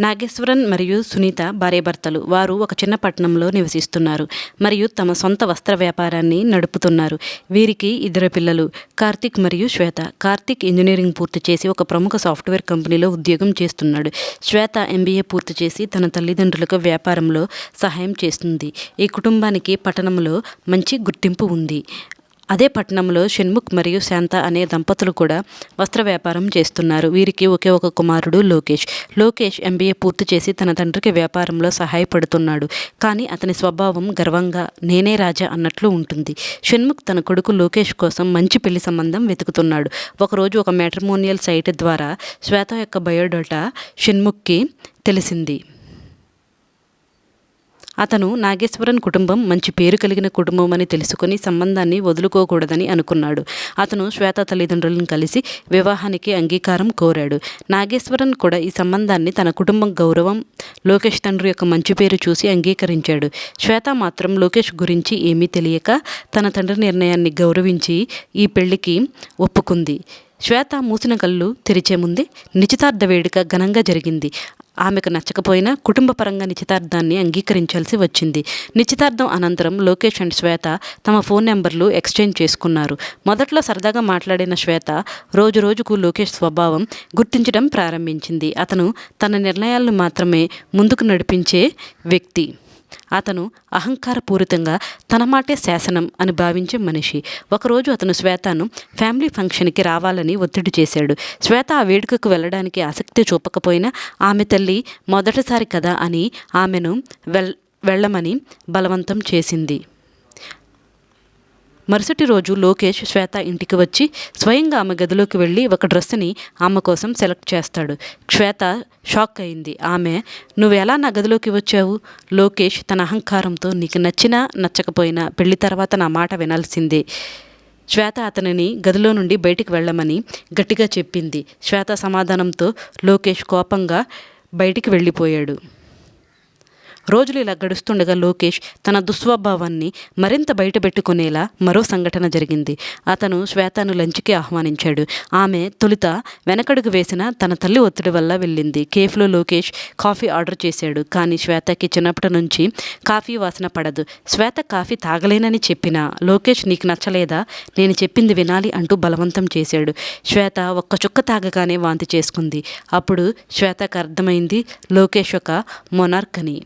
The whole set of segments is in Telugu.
నాగేశ్వరన్ మరియు సునీత భార్యాభర్తలు వారు ఒక చిన్న పట్టణంలో నివసిస్తున్నారు మరియు తమ సొంత వస్త్ర వ్యాపారాన్ని నడుపుతున్నారు. వీరికి ఇద్దరు పిల్లలు కార్తిక్ మరియు శ్వేత. కార్తిక్ ఇంజనీరింగ్ పూర్తి చేసి ఒక ప్రముఖ సాఫ్ట్వేర్ కంపెనీలో ఉద్యోగం చేస్తున్నాడు. శ్వేత ఎంబీఏ పూర్తి చేసి తన తల్లిదండ్రులకు వ్యాపారంలో సహాయం చేస్తుంది. ఈ కుటుంబానికి పట్టణంలో మంచి గుర్తింపు ఉంది. అదే పట్టణంలో షణ్ముఖ్ మరియు శాంత అనే దంపతులు కూడా వస్త్ర వ్యాపారం చేస్తున్నారు. వీరికి ఒకే ఒక కుమారుడు లోకేష్. లోకేష్ ఎంబీఏ పూర్తి చేసి తన తండ్రికి వ్యాపారంలో సహాయపడుతున్నాడు. కానీ అతని స్వభావం గర్వంగా నేనే రాజా అన్నట్లు ఉంటుంది. షణ్ముఖ్ తన కొడుకు లోకేష్ కోసం మంచి పెళ్ళి సంబంధం వెతుకుతున్నాడు. ఒకరోజు ఒక మ్యాట్రిమోనియల్ సైట్ ద్వారా శ్వేత యొక్క బయోడేటా షణ్ముఖ్కి తెలిసింది. అతను నాగేశ్వరన్ కుటుంబం మంచి పేరు కలిగిన కుటుంబం అని తెలుసుకుని సంబంధాన్ని వదులుకోకూడదని అనుకున్నాడు. అతను శ్వేత తల్లిదండ్రులను కలిసి వివాహానికి అంగీకారం కోరాడు. నాగేశ్వరన్ కూడా ఈ సంబంధాన్ని తన కుటుంబం గౌరవం లోకేష్ తండ్రి యొక్క మంచి పేరు చూసి అంగీకరించాడు. శ్వేత మాత్రం లోకేష్ గురించి ఏమీ తెలియక తన తండ్రి నిర్ణయాన్ని గౌరవించి ఈ పెళ్ళికి ఒప్పుకుంది. శ్వేత మూసిన కళ్ళు తెరిచే ముందే నిశ్చితార్థ వేడుక ఘనంగా జరిగింది. ఆమెకు నచ్చకపోయినా కుటుంబపరంగా నిశ్చితార్థాన్ని అంగీకరించాల్సి వచ్చింది. నిశ్చితార్థం అనంతరం లోకేష్ అండ్ శ్వేత తమ ఫోన్ నెంబర్లు ఎక్స్చేంజ్ చేసుకున్నారు. మొదట్లో సరదాగా మాట్లాడిన శ్వేత రోజు రోజుకు లోకేష్ స్వభావం గుర్తించడం ప్రారంభించింది. అతను తన నిర్ణయాలను మాత్రమే ముందుకు నడిపించే వ్యక్తి. అతను అహంకారపూరితంగా తన మాటే శాసనం అని భావించే మనిషి. ఒకరోజు అతను శ్వేతను ఫ్యామిలీ ఫంక్షన్కి రావాలని ఒత్తిడి చేశాడు. శ్వేత ఆ వేడుకకు వెళ్ళడానికి ఆసక్తి చూపకపోయినా ఆమె తల్లి మొదటిసారి కదా అని ఆమెను వెల్ వెళ్ళమని బలవంతం చేసింది. మరుసటి రోజు లోకేష్ శ్వేత ఇంటికి వచ్చి స్వయంగా ఆమె గదిలోకి వెళ్ళి ఒక డ్రెస్ని ఆమె కోసం సెలెక్ట్ చేస్తాడు. శ్వేత షాక్ అయింది. ఆమె నువ్వు ఎలా నా గదిలోకి వచ్చావు లోకేష్ తన అహంకారంతో నీకు నచ్చినా నచ్చకపోయినా పెళ్ళి తర్వాత నా మాట వినాల్సిందే శ్వేత అతనిని గదిలో నుండి బయటికి వెళ్ళమని గట్టిగా చెప్పింది. శ్వేత సమాధానంతో లోకేష్ కోపంగా బయటికి వెళ్ళిపోయాడు. రోజులు ఇలా గడుస్తుండగా లోకేష్ తన దుస్వభావాన్ని మరింత బయటపెట్టుకునేలా మరో సంఘటన జరిగింది. అతను శ్వేతను లంచ్కి ఆహ్వానించాడు. ఆమె తొలుత వెనకడుగు వేసిన తన తల్లి ఒత్తిడి వల్ల వెళ్ళింది. కేఫ్లో లోకేష్ కాఫీ ఆర్డర్ చేశాడు. కానీ శ్వేతకి చిన్నప్పటి నుంచి కాఫీ వాసన పడదు. శ్వేత కాఫీ తాగలేనని చెప్పినా లోకేష్ నీకు నచ్చలేదా? నేను చెప్పింది వినాలి అంటూ బలవంతం చేశాడు. శ్వేత ఒక్క చుక్క తాగగానే వాంతి చేసుకుంది. అప్పుడు శ్వేతకు అర్థమైంది లోకేష్ ఒక మొనార్క్ అని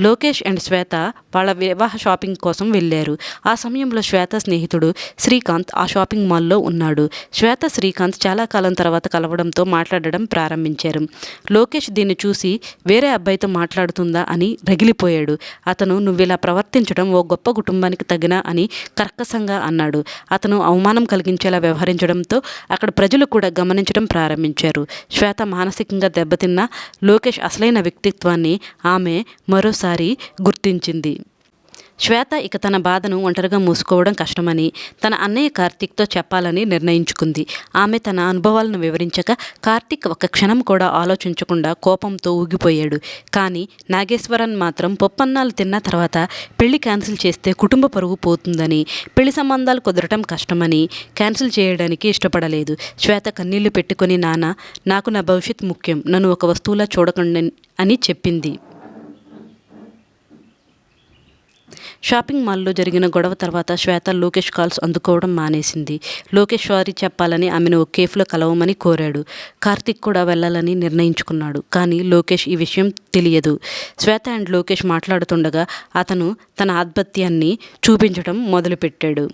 లోకేష్ అండ్ శ్వేత వాళ్ళ వివాహ షాపింగ్ కోసం వెళ్ళారు. ఆ సమయంలో శ్వేత స్నేహితుడు శ్రీకాంత్ ఆ షాపింగ్ మాల్లో ఉన్నాడు. శ్వేత శ్రీకాంత్ చాలా కాలం తర్వాత కలవడంతో మాట్లాడడం ప్రారంభించారు. లోకేష్ దీన్ని చూసి వేరే అబ్బాయితో మాట్లాడుతుందా అని రగిలిపోయాడు. అతను నువ్వు ఇలా ప్రవర్తించడం ఓ గొప్ప కుటుంబానికి తగిన అని కర్కశంగా అన్నాడు. అతను అవమానం కలిగించేలా వ్యవహరించడంతో అక్కడ ప్రజలు కూడా గమనించడం ప్రారంభించారు. శ్వేత మానసికంగా దెబ్బతిన్న లోకేష్ అసలైన వ్యక్తిత్వాన్ని ఆమె మరోసారి గుర్తించింది. శ్వేత ఇక తన బాధను ఒంటరిగా మూసుకోవడం కష్టమని తన అన్నయ్య కార్తీక్తో చెప్పాలని నిర్ణయించుకుంది. ఆమె తన అనుభవాలను వివరించక కార్తీక్ ఒక క్షణం కూడా ఆలోచించకుండా కోపంతో ఊగిపోయాడు. కానీ నాగేశ్వరన్ మాత్రం పొప్పన్నాలు తిన్న తర్వాత పెళ్ళి క్యాన్సిల్ చేస్తే కుటుంబ పరుగు పోతుందని పెళ్ళి సంబంధాలు కుదరటం కష్టమని క్యాన్సిల్ చేయడానికి ఇష్టపడలేదు. శ్వేత కన్నీళ్ళు పెట్టుకుని నాన్న నాకు నా భవిష్యత్ ముఖ్యం. నన్ను ఒక వస్తువులా చూడకండి అని చెప్పింది. షాపింగ్ మాల్లో జరిగిన గొడవ తర్వాత శ్వేత లోకేష్ కాల్స్ అందుకోవడం మానేసింది. లోకేష్ వారి చెప్పాలని ఆమెను ఓ కేఫ్లో కలవమని కోరాడు. కార్తిక్ కూడా వెళ్ళాలని నిర్ణయించుకున్నాడు కానీ లోకేష్ ఈ విషయం తెలియదు. శ్వేత అండ్ లోకేష్ మాట్లాడుతుండగా అతను తన ఆధిపత్యాన్ని చూపించడం మొదలుపెట్టాడు.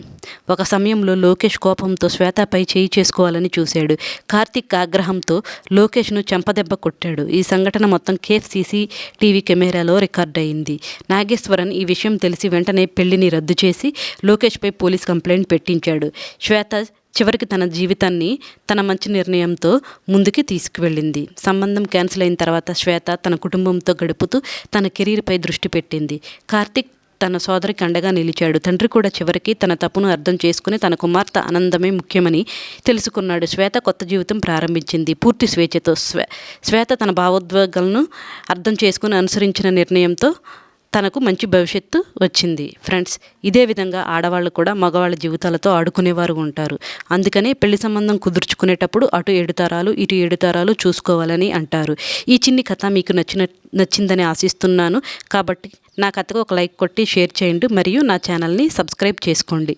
ఒక సమయంలో లోకేష్ కోపంతో శ్వేతపై చేయి చేసుకోవాలని చూశాడు. కార్తిక్ ఆగ్రహంతో లోకేష్ను చెంపదెబ్బ కొట్టాడు. ఈ సంఘటన మొత్తం కేఫ్ సీసీ టీవీ కెమెరాలో రికార్డ్ అయింది నాగేశ్వరన్ ఈ విషయం తెలిసి వెంటనే పెళ్ళిని రద్దు చేసి లోకేష్పై పోలీస్ కంప్లైంట్ పెట్టించాడు. శ్వేత చివరికి తన జీవితాన్ని తన మంచి నిర్ణయంతో ముందుకి తీసుకువెళ్ళింది. సంబంధం క్యాన్సిల్ అయిన తర్వాత శ్వేత తన కుటుంబంతో గడుపుతూ తన కెరీర్పై దృష్టి పెట్టింది. కార్తిక్ తన సోదరికి అండగా నిలిచాడు. తండ్రి కూడా చివరికి తన తప్పును అర్థం చేసుకుని తన కుమార్తె ఆనందమే ముఖ్యమని తెలుసుకున్నాడు. శ్వేత కొత్త జీవితం ప్రారంభించింది. పూర్తి స్వేచ్ఛతో శ్వే శ్వేత తన భావోద్వేగాలను అర్థం చేసుకుని అనుసరించిన నిర్ణయంతో తనకు మంచి భవిష్యత్తు వచ్చింది. ఫ్రెండ్స్ ఇదే విధంగా ఆడవాళ్ళు కూడా మగవాళ్ళ జీవితాలతో ఆడుకునేవారు ఉంటారు. అందుకనే పెళ్ళి సంబంధం కుదుర్చుకునేటప్పుడు అటు ఏడు తరాలు ఇటు ఏడు తరాలు చూసుకోవాలని అంటారు. ఈ చిన్ని కథ మీకు నచ్చిన నచ్చిందని ఆశిస్తున్నాను. కాబట్టి నా కథకు ఒక లైక్ కొట్టి షేర్ చేయండి మరియు నా ఛానల్ని సబ్స్క్రైబ్ చేసుకోండి.